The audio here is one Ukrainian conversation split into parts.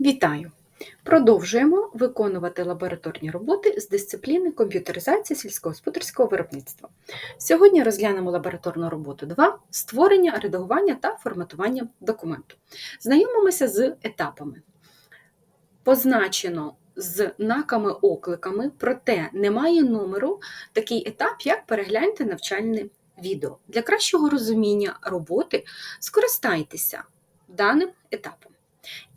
Вітаю! Продовжуємо виконувати лабораторні роботи з дисципліни комп'ютеризації сільськогосподарського виробництва. Сьогодні розглянемо лабораторну роботу 2 створення, редагування та форматування документу. Знайомимося з етапами. Позначено з знаками-окликами, проте немає номеру такий етап, як перегляньте навчальне відео. Для кращого розуміння роботи скористайтеся даним етапом.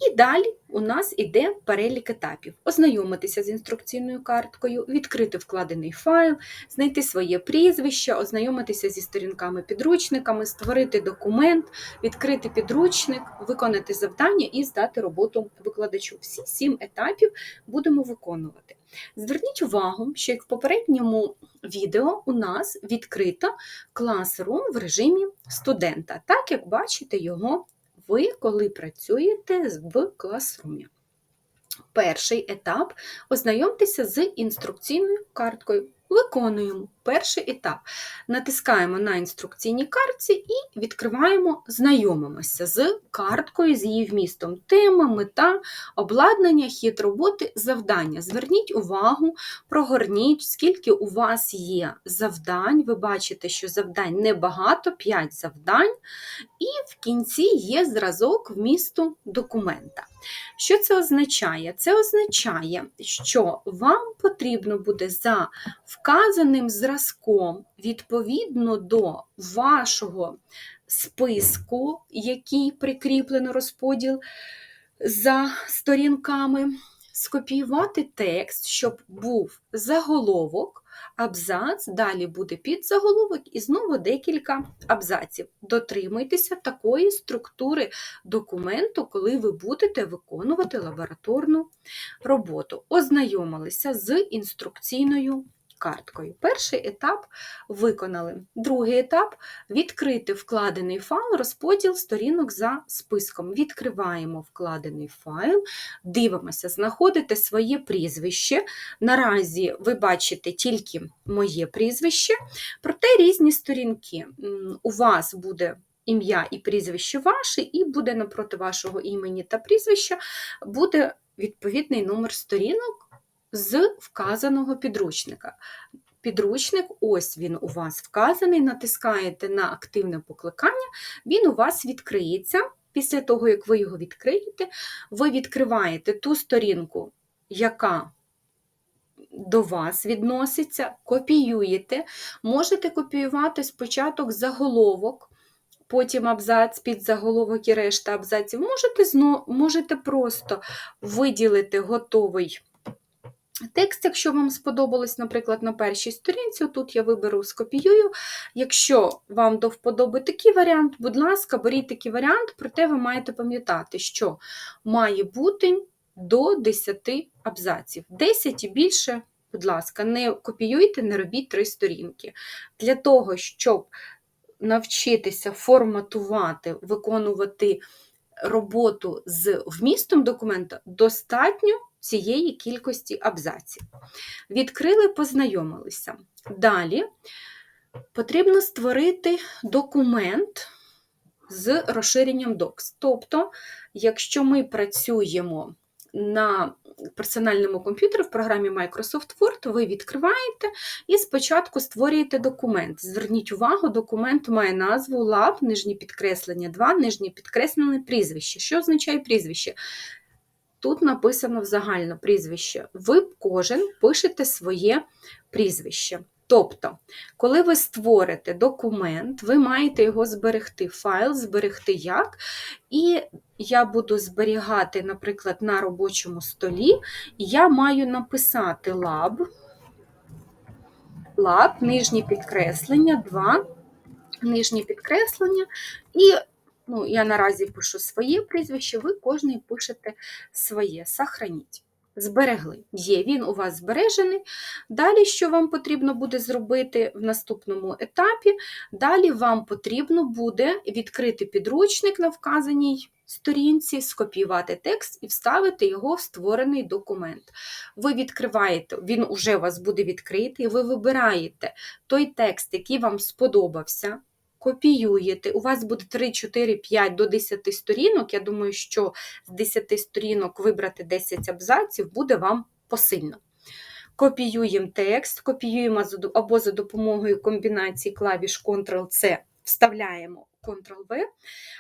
І далі у нас іде перелік етапів: ознайомитися з інструкційною карткою, відкрити вкладений файл, знайти своє прізвище, ознайомитися зі сторінками-підручниками, створити документ, відкрити підручник, виконати завдання і здати роботу викладачу. Всі сім етапів будемо виконувати. Зверніть увагу, що як в попередньому відео у нас відкрито Classroom в режимі студента, так як бачите його ви, коли працюєте в класрумі. Перший етап ознайомтеся з інструкційною карткою. Виконуємо перший етап. Натискаємо на інструкційній картці і відкриваємо, знайомимося з карткою, з її вмістом. Тема, мета, обладнання, хід роботи, завдання. Зверніть увагу, прогорніть, скільки у вас є завдань. Ви бачите, що завдань небагато, 5 завдань, і в кінці є зразок вмісту документа. Що це означає? Це означає, що вам потрібно буде за вказаним зразком відповідно до вашого списку, який прикріплено розподіл за сторінками, скопіювати текст, щоб був заголовок абзац, далі буде підзаголовок і знову декілька абзаців. Дотримуйтеся такої структури документу, коли ви будете виконувати лабораторну роботу. Ознайомилися з інструкційною карткою. Перший етап виконали. Другий етап відкрити вкладений файл, розподіл сторінок за списком. Відкриваємо вкладений файл, дивимося, знаходите своє прізвище. Наразі ви бачите тільки моє прізвище, проте різні сторінки. У вас буде ім'я і прізвище ваше, і буде напроти вашого імені та прізвища буде відповідний номер сторінок з вказаного підручника. Підручник, ось він у вас вказаний, натискаєте на активне покликання, він у вас відкриється. Після того, як ви його відкриєте, ви відкриваєте ту сторінку, яка до вас відноситься, копіюєте. Можете копіювати спочатку заголовок, потім абзац, під заголовок і решта абзаців. Можете, знов, можете просто виділити готовий. Текст, якщо вам сподобалось, наприклад, на першій сторінці, тут я виберу, скопіюю. Якщо вам до вподоби такий варіант, будь ласка, беріть такий варіант, проте ви маєте пам'ятати, що має бути до 10 абзаців. 10 і більше, будь ласка, не копіюйте, не робіть три сторінки. Для того, щоб навчитися форматувати, виконувати роботу з вмістом документа, достатньо цієї кількості абзаців. Відкрили, познайомилися. Далі потрібно створити документ з розширенням Docs. Тобто, якщо ми працюємо на персональному комп'ютері в програмі Microsoft Word, ви відкриваєте і спочатку створюєте документ. Зверніть увагу, документ має назву Lab, нижнє підкреслення 2, нижнє підкреслене прізвище. Що означає прізвище? Тут написано в загально прізвище. Ви кожен пишете своє прізвище. Тобто, коли ви створите документ, ви маєте його зберегти, файл, зберегти як. І я буду зберігати, наприклад, на робочому столі, я маю написати лаб, лаб, нижнє підкреслення, 2, нижнє підкреслення, і Ну, я наразі пишу своє прізвище, ви кожний пишете своє. Сохраніть. Зберегли. Є, він у вас збережений. Далі, що вам потрібно буде зробити в наступному етапі? Далі вам потрібно буде відкрити підручник на вказаній сторінці, скопіювати текст і вставити його в створений документ. Ви відкриваєте, він уже у вас буде відкритий, ви вибираєте той текст, який вам сподобався копіюєте. У вас буде 3, 4, 5 до 10 сторінок. Я думаю, що з 10 сторінок вибрати 10 абзаців буде вам посильно. Копіюємо текст, копіюємо або за допомогою комбінації клавіш Ctrl-C вставляємо Ctrl-V,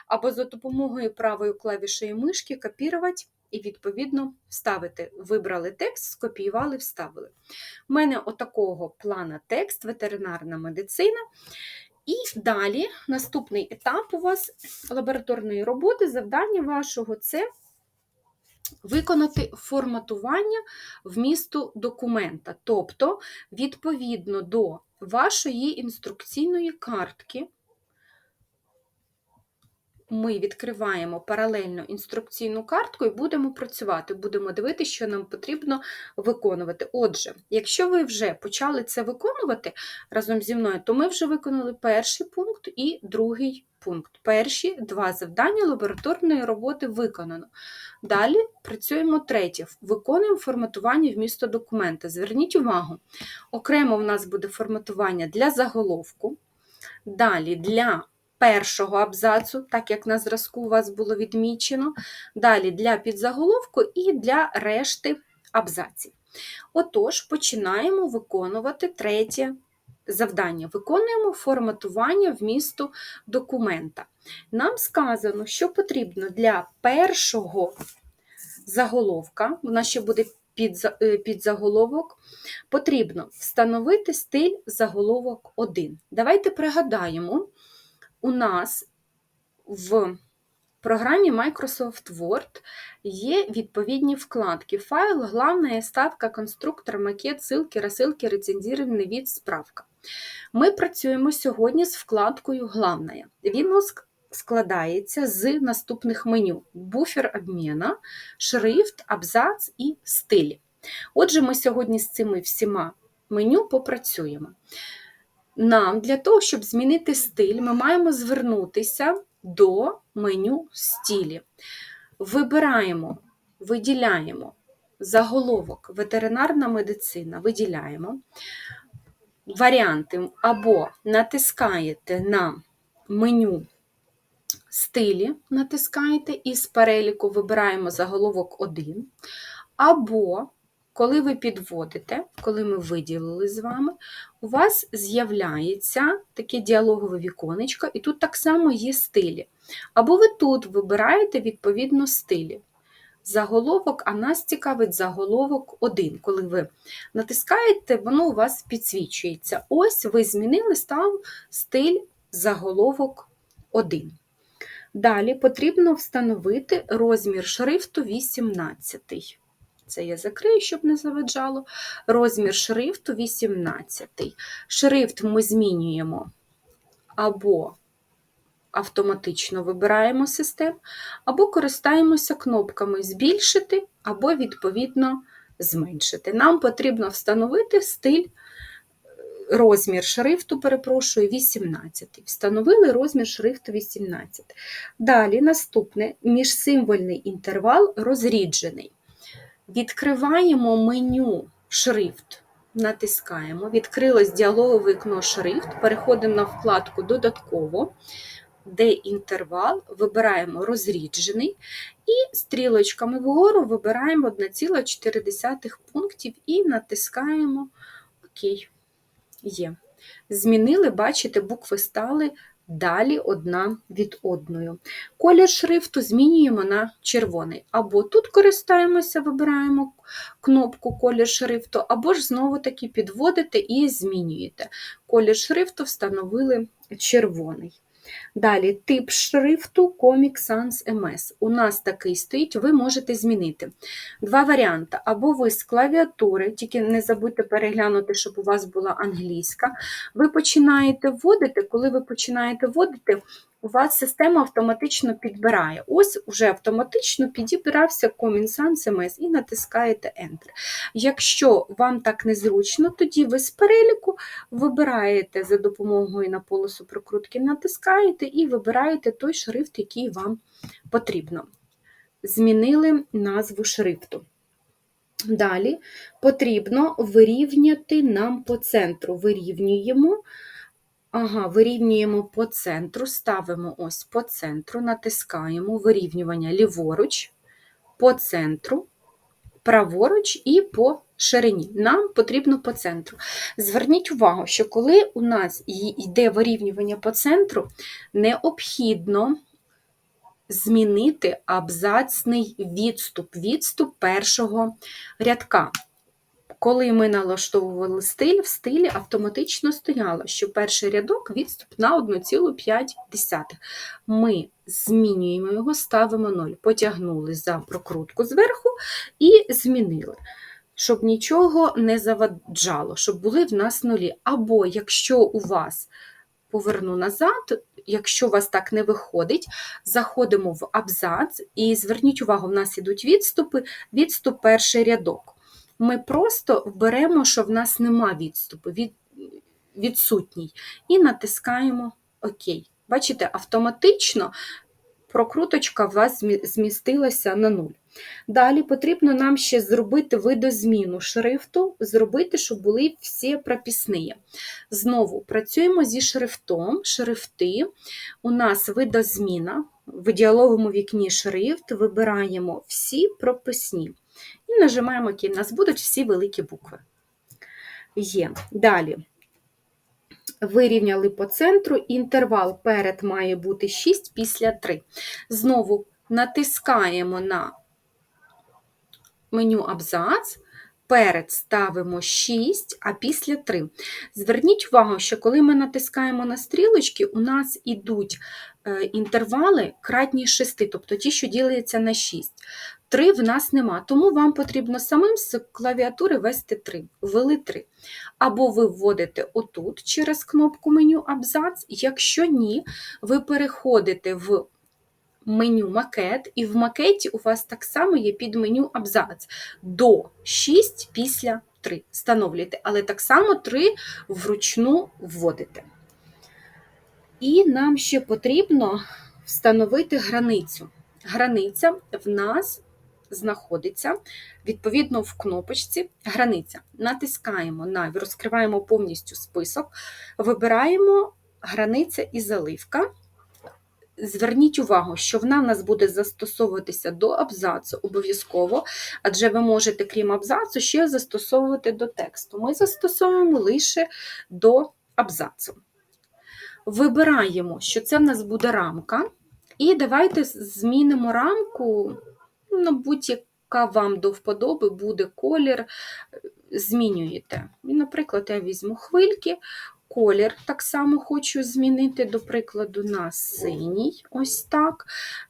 або за допомогою правої клавішої мишки копірувати і, відповідно, вставити. Вибрали текст, скопіювали, вставили. У мене отакого плана текст, ветеринарна медицина. І далі наступний етап у вас лабораторної роботи, завдання вашого це виконати форматування вмісту документа. Тобто, відповідно до вашої інструкційної картки, ми відкриваємо паралельно інструкційну картку і будемо працювати, будемо дивитися, що нам потрібно виконувати. Отже, якщо ви вже почали це виконувати разом зі мною, то ми вже виконали перший пункт і другий пункт. Перші два завдання лабораторної роботи виконано. Далі працюємо третє. Виконуємо форматування вмісту документа. Зверніть увагу, окремо в нас буде форматування для заголовку. Далі для першого абзацу, так як на зразку у вас було відмічено, далі для підзаголовку і для решти абзаців. Отож, починаємо виконувати третє завдання. Виконуємо форматування вмісту документа. Нам сказано, що потрібно для першого заголовка, нас ще буде е, підзаголовок, потрібно встановити стиль заголовок 1. Давайте пригадаємо, у нас в програмі Microsoft Word є відповідні вкладки. Файл, главная ставка, конструктор, макет, ссылки, розсилки, рецензірований від, справка. Ми працюємо сьогодні з вкладкою Главная. Він складається з наступних меню: буфер обміна, шрифт, абзац і стиль. Отже, ми сьогодні з цими всіма меню попрацюємо. Нам для того, щоб змінити стиль, ми маємо звернутися до меню стілі. Вибираємо, виділяємо заголовок ветеринарна медицина, виділяємо. Варіанти. Або натискаєте на меню стилі, натискаєте і з переліку вибираємо заголовок 1, або коли ви підводите, коли ми виділили з вами, у вас з'являється таке діалогове віконечко, і тут так само є стилі. Або ви тут вибираєте відповідно стилі. Заголовок, а нас цікавить заголовок 1. Коли ви натискаєте, воно у вас підсвічується. Ось ви змінили став стиль заголовок 1. Далі потрібно встановити розмір шрифту 18. Це я закрию, щоб не заваджало. Розмір шрифту 18. Шрифт ми змінюємо або автоматично вибираємо систему, або користаємося кнопками збільшити, або, відповідно, зменшити. Нам потрібно встановити стиль. Розмір шрифту, перепрошую, 18. Встановили розмір шрифту 18. Далі наступне міжсимвольний інтервал розріджений. Відкриваємо меню шрифт, натискаємо, відкрилось діалогове вікно шрифт, переходимо на вкладку Додатково, де інтервал, вибираємо розріджений і стрілочками вгору вибираємо 1,4 пунктів і натискаємо ОК. Є. Змінили, бачите, букви стали далі одна від одної. Колір шрифту змінюємо на червоний. Або тут користаємося, вибираємо кнопку колір шрифту, або ж знову-таки підводите і змінюєте. Колір шрифту встановили червоний. Далі тип шрифту Comic Sans MS. У нас такий стоїть, ви можете змінити. Два варіанти. Або ви з клавіатури, тільки не забудьте переглянути, щоб у вас була англійська. Ви починаєте вводити, коли ви починаєте вводити, у вас система автоматично підбирає. Ось уже автоматично підібрався Common Sans MS і натискаєте Enter. Якщо вам так незручно, тоді ви з переліку вибираєте за допомогою на полосу прокрутки, натискаєте і вибираєте той шрифт, який вам потрібно. Змінили назву шрифту. Далі потрібно вирівняти нам по центру. Вирівнюємо Ага, вирівнюємо по центру, ставимо ось по центру, натискаємо вирівнювання ліворуч, по центру, праворуч і по ширині. Нам потрібно по центру. Зверніть увагу, що коли у нас йде вирівнювання по центру, необхідно змінити абзацний відступ, відступ першого рядка. Коли ми налаштовували стиль, в стилі автоматично стояло, що перший рядок відступ на 1,5. Ми змінюємо його, ставимо 0, потягнули за прокрутку зверху і змінили, щоб нічого не заваджало, щоб були в нас нулі. Або якщо у вас поверну назад, якщо у вас так не виходить, заходимо в абзац і зверніть увагу, в нас ідуть відступи, відступ перший рядок. Ми просто вберемо, що в нас нема відступу, від, відсутній, і натискаємо ОК. Бачите, автоматично прокруточка у вас змістилася на нуль. Далі потрібно нам ще зробити видозміну шрифту, зробити, щоб були всі прописні. Знову працюємо зі шрифтом. Шрифти у нас видозміна. В діалоговому вікні шрифт вибираємо всі прописні. І нажимаємо ОК. У нас будуть всі великі букви. Є. Далі. Вирівняли по центру, інтервал перед має бути 6 після 3. Знову натискаємо на меню абзац, перед ставимо 6, а після 3. Зверніть увагу, що коли ми натискаємо на стрілочки, у нас ідуть е, інтервали кратні 6, тобто ті, що діляться на 6. 3 в нас нема, тому вам потрібно самим з клавіатури ввести 3. Ввели 3. Або ви вводите отут через кнопку меню абзац, якщо ні, ви переходите в меню макет, і в макеті у вас так само є під меню абзац до 6 після 3. Встановлюєте, але так само 3 вручну вводите. І нам ще потрібно встановити границю. Границя в нас знаходиться відповідно в кнопочці границя. Натискаємо на розкриваємо повністю список, вибираємо границя і заливка. Зверніть увагу, що вона в нас буде застосовуватися до абзацу обов'язково, адже ви можете, крім абзацу, ще застосовувати до тексту. Ми застосовуємо лише до абзацу. Вибираємо, що це в нас буде рамка, і давайте змінимо рамку на будь-яка вам до вподоби буде колір, змінюєте. І, наприклад, я візьму хвильки, колір так само хочу змінити, до прикладу, на синій. Ось так.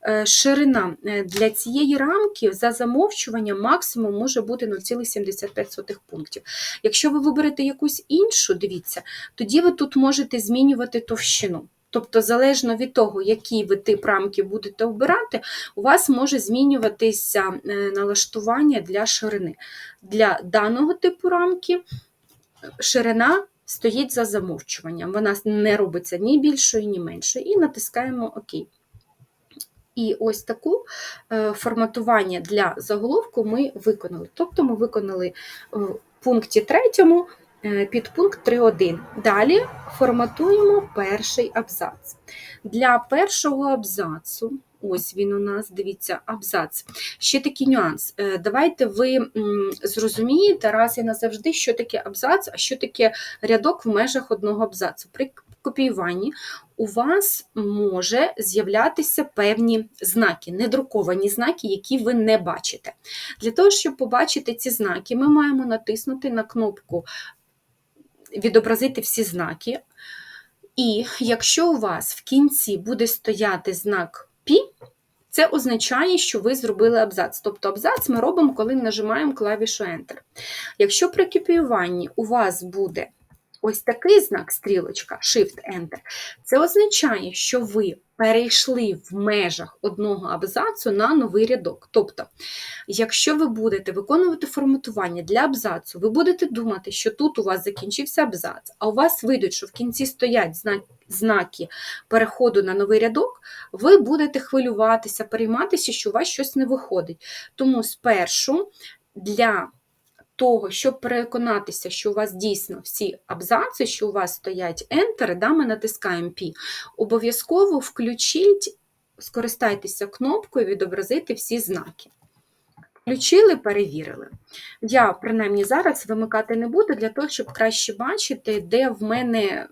Е, Ширина е, для цієї рамки за замовчуванням максимум може бути 0,75 пунктів. Якщо ви виберете якусь іншу, дивіться, тоді ви тут можете змінювати товщину. Тобто, залежно від того, який ви тип рамки будете обирати, у вас може змінюватися е, налаштування для ширини. Для даного типу рамки ширина стоїть за замовчуванням. Вона не робиться ні більшою, ні меншою. І натискаємо ОК. І ось таку е, форматування для заголовку ми виконали. Тобто ми виконали в пункті третьому е, підпункт 3.1. Далі форматуємо перший абзац. Для першого абзацу, ось він у нас, дивіться, абзац. Ще такий нюанс. Е, Давайте ви зрозумієте раз і назавжди, що таке абзац, а що таке рядок в межах одного абзацу. При копіюванні у вас може з'являтися певні знаки, недруковані знаки, які ви не бачите. Для того, щоб побачити ці знаки, ми маємо натиснути на кнопку Відобразити всі знаки. І якщо у вас в кінці буде стояти знак Пі, це означає, що ви зробили абзац. Тобто абзац ми робимо, коли нажимаємо клавішу Enter. Якщо при копіюванні у вас буде ось такий знак, стрілочка, Shift-Enter, це означає, що ви перейшли в межах одного абзацу на новий рядок. Тобто, якщо ви будете виконувати форматування для абзацу, ви будете думати, що тут у вас закінчився абзац, а у вас вийдуть, що в кінці стоять знаки. Переходу на новий рядок, ви будете хвилюватися, перейматися, що у вас щось не виходить. Тому спершу для того, щоб переконатися, що у вас дійсно всі абзаци, що у вас стоять Enter, да, ми натискаємо P, обов'язково включіть, скористайтеся кнопкою відобразити всі знаки. Включили, перевірили. Я, принаймні, зараз вимикати не буду для того, щоб краще бачити, де в мене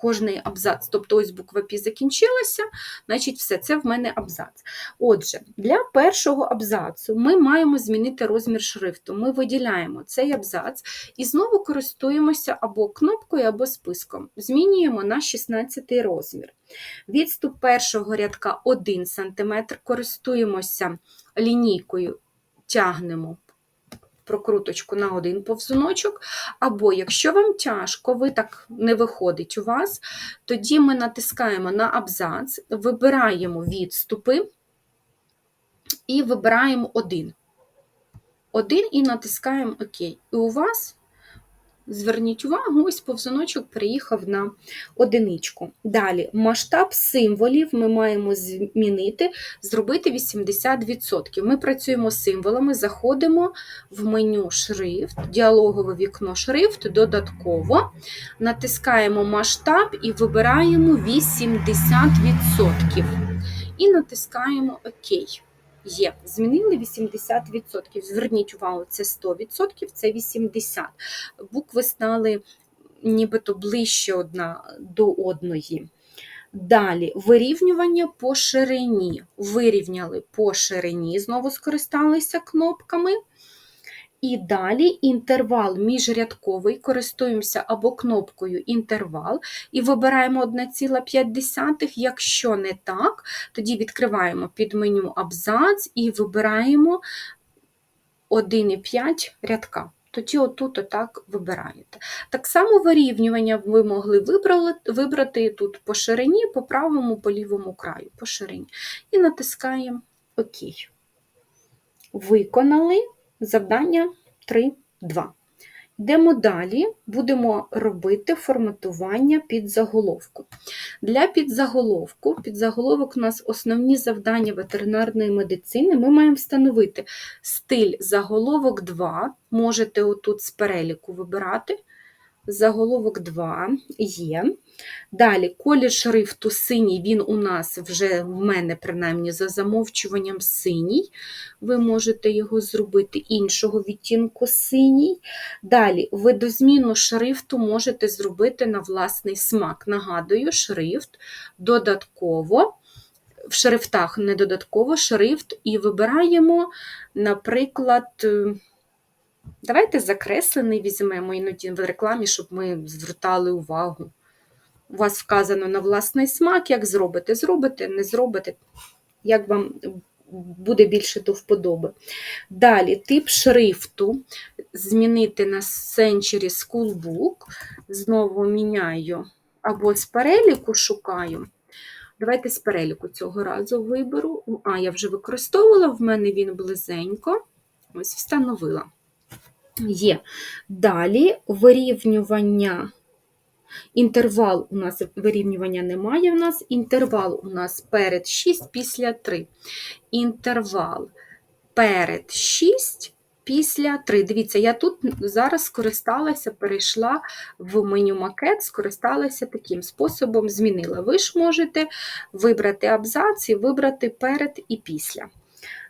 кожний абзац. Тобто, ось буква Пі закінчилася, значить, все це в мене абзац. Отже, для першого абзацу ми маємо змінити розмір шрифту. Ми виділяємо цей абзац і знову користуємося або кнопкою, або списком. Змінюємо на 16 розмір. Відступ першого рядка 1 см, користуємося лінійкою, тягнемо прокруточку на один повзуночок, або якщо вам тяжко, ви так не виходить у вас, тоді ми натискаємо на абзац, вибираємо відступи і вибираємо один. Один і натискаємо ОК. І у вас Зверніть увагу, ось повзуночок приїхав на одиничку. Далі, масштаб символів ми маємо змінити, зробити 80%. Ми працюємо з символами, заходимо в меню шрифт, діалогове вікно шрифт, додатково, натискаємо масштаб і вибираємо 80%. І натискаємо ОК. Є, змінили 80%. Зверніть увагу, це 100%, це 80%. Букви стали нібито ближче одна до одної. Далі вирівнювання по ширині. Вирівняли по ширині, знову скористалися кнопками. І далі інтервал міжрядковий, користуємося або кнопкою інтервал і вибираємо 1,5. Якщо не так, тоді відкриваємо під меню абзац і вибираємо 1,5 рядка. Тоді отут отак вибираєте. Так само вирівнювання ви могли вибрати тут по ширині, по правому, по лівому краю, по ширині. І натискаємо ОК. Виконали. Завдання 3.2. Йдемо далі, будемо робити форматування під заголовку. Для підзаголовку, підзаголовок у нас основні завдання ветеринарної медицини. Ми маємо встановити стиль заголовок 2, можете отут з переліку вибирати. Заголовок 2 є. Далі колір шрифту синій, він у нас вже в мене, принаймні, за замовчуванням синій. Ви можете його зробити іншого відтінку синій. Далі видозміну шрифту можете зробити на власний смак. Нагадую, шрифт додатково. В шрифтах не додатково шрифт, і вибираємо, наприклад, давайте закреслений візьмемо іноді в рекламі, щоб ми звертали увагу. У вас вказано на власний смак, як зробите, зробите, не зробите, як вам буде більше до вподоби. Далі тип шрифту змінити на Century Schoolbook. Знову міняю або з переліку шукаю. Давайте з переліку цього разу виберу. А, я вже використовувала, в мене він близенько. Ось, встановила. Є. Далі вирівнювання Інтервал у нас вирівнювання немає. У нас інтервал у нас перед 6 після 3. Інтервал перед 6 після 3. Дивіться, я тут зараз скористалася, перейшла в меню макет, скористалася таким способом, змінила. Ви ж можете вибрати абзац і вибрати перед і після.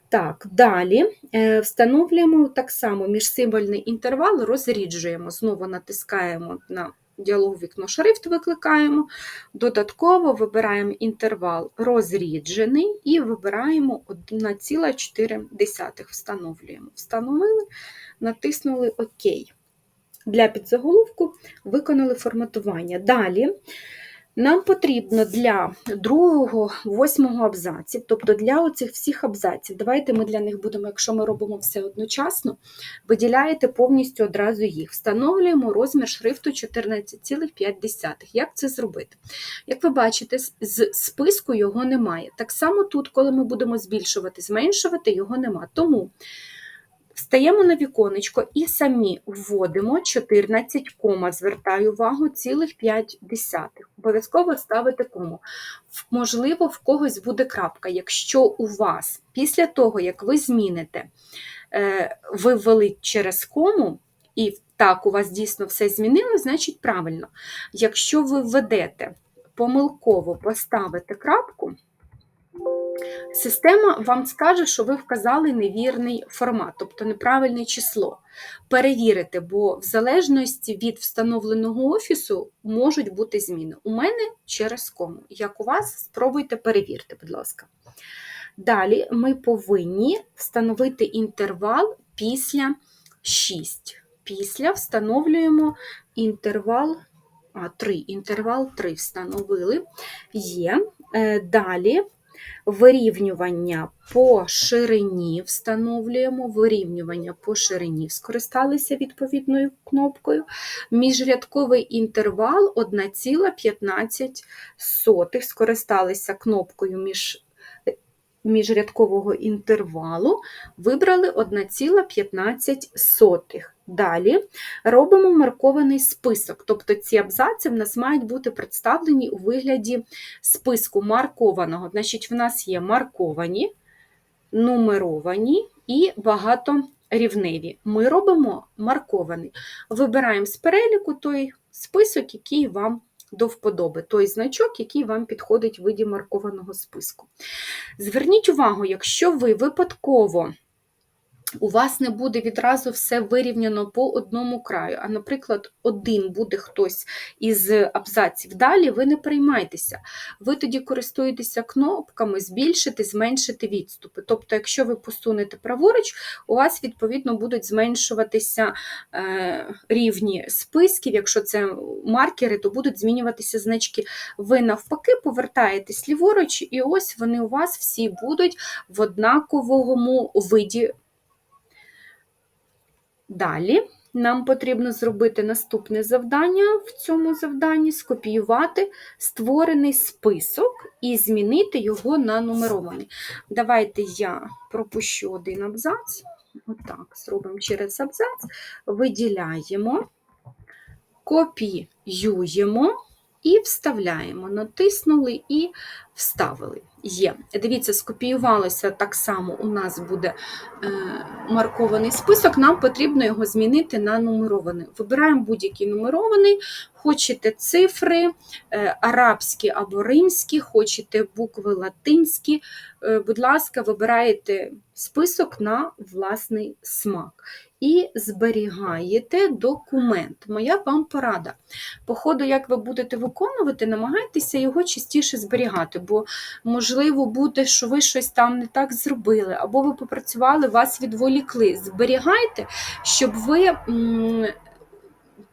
Так, далі е, встановлюємо так само міжсимвольний інтервал, розріджуємо, знову натискаємо на діалог вікно шрифт викликаємо, додатково вибираємо інтервал розріджений і вибираємо 1,4 встановлюємо. Встановили, натиснули ОК. Для підзаголовку виконали форматування. Далі нам потрібно для другого, восьмого абзаців, тобто для оцих всіх абзаців, давайте ми для них будемо, якщо ми робимо все одночасно, виділяєте повністю одразу їх. Встановлюємо розмір шрифту 14,5. Як це зробити? Як ви бачите, з списку його немає. Так само тут, коли ми будемо збільшувати, зменшувати, його немає. Тому Встаємо на віконечко і самі вводимо 14, кома, звертаю увагу, цілих 5 десятих. Обов'язково ставите кому. Можливо, в когось буде крапка. Якщо у вас після того, як ви зміните, е, ви ввели через кому, і так, у вас дійсно все змінило, значить правильно. Якщо ви введете помилково поставите крапку, система вам скаже, що ви вказали невірний формат, тобто неправильне число. Перевірите, бо в залежності від встановленого офісу можуть бути зміни. У мене через кому. Як у вас, спробуйте перевірте, будь ласка. Далі ми повинні встановити інтервал після 6. Після встановлюємо інтервал а, 3. Інтервал 3 встановили. Є. Е, далі вирівнювання по ширині встановлюємо, вирівнювання по ширині скористалися відповідною кнопкою. Міжрядковий інтервал 1,15 скористалися кнопкою між міжрядкового інтервалу вибрали 1,15. Далі робимо маркований список, тобто ці абзаці в нас мають бути представлені у вигляді списку маркованого. Значить, в нас є марковані, нумеровані і багаторівневі. Ми робимо маркований. Вибираємо з переліку той список, який вам до вподоби той значок, який вам підходить в виді маркованого списку. Зверніть увагу, якщо ви випадково у вас не буде відразу все вирівняно по одному краю. А, наприклад, один буде хтось із абзаців далі, ви не приймайтеся. Ви тоді користуєтеся кнопками збільшити, зменшити відступи. Тобто, якщо ви посунете праворуч, у вас, відповідно, будуть зменшуватися е, рівні списків, якщо це маркери, то будуть змінюватися значки. Ви навпаки повертаєтесь ліворуч, і ось вони у вас всі будуть в однаковому виді. Далі нам потрібно зробити наступне завдання в цьому завданні скопіювати створений список і змінити його на нумерований. Давайте я пропущу один абзац. Отак, зробимо через абзац, виділяємо, копіюємо і вставляємо. Натиснули і вставили. Є. Дивіться, скопіювалося так само, у нас буде е, маркований список, нам потрібно його змінити на нумерований. Вибираємо будь-який нумерований, хочете цифри, е, арабські або римські, хочете букви латинські. Е, будь ласка, вибираєте список на власний смак і зберігаєте документ. Моя вам порада. По ходу, як ви будете виконувати, намагайтеся його частіше зберігати, бо, можливо, буде, що ви щось там не так зробили, або ви попрацювали, вас відволікли. Зберігайте, щоб ви.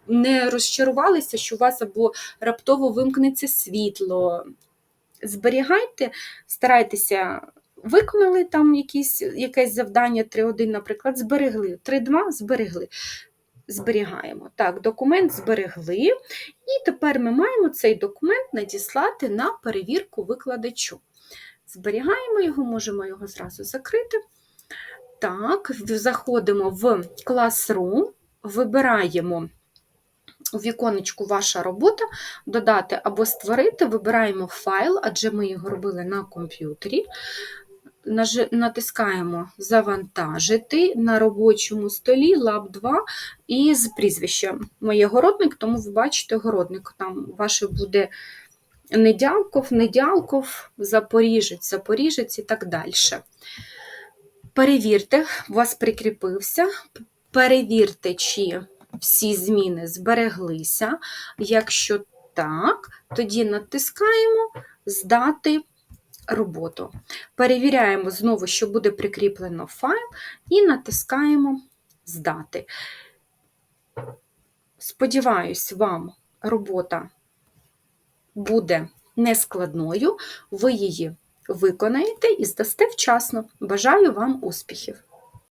Не розчарувалися, що у вас або раптово вимкнеться світло. Зберігайте, старайтеся Виконали там якісь, якесь завдання 3.1, наприклад, зберегли. 3.2 зберегли. Зберігаємо. Так, документ зберегли, і тепер ми маємо цей документ надіслати на перевірку викладачу. Зберігаємо його, можемо його зразу закрити. Так, заходимо в Classroom, вибираємо у віконечку Ваша робота, додати або створити, вибираємо файл, адже ми його робили на комп'ютері натискаємо Завантажити на робочому столі лаб 2 і з прізвищем. Моє городник, тому ви бачите городник. Там ваше буде Недялков, Недялков, Запоріжець, Запоріжець і так далі. Перевірте, у вас прикріпився. Перевірте, чи всі зміни збереглися. Якщо так, тоді натискаємо Здати роботу. Перевіряємо знову, що буде прикріплено файл, і натискаємо Здати. Сподіваюсь, вам робота буде нескладною, ви її виконаєте і здасте вчасно. Бажаю вам успіхів!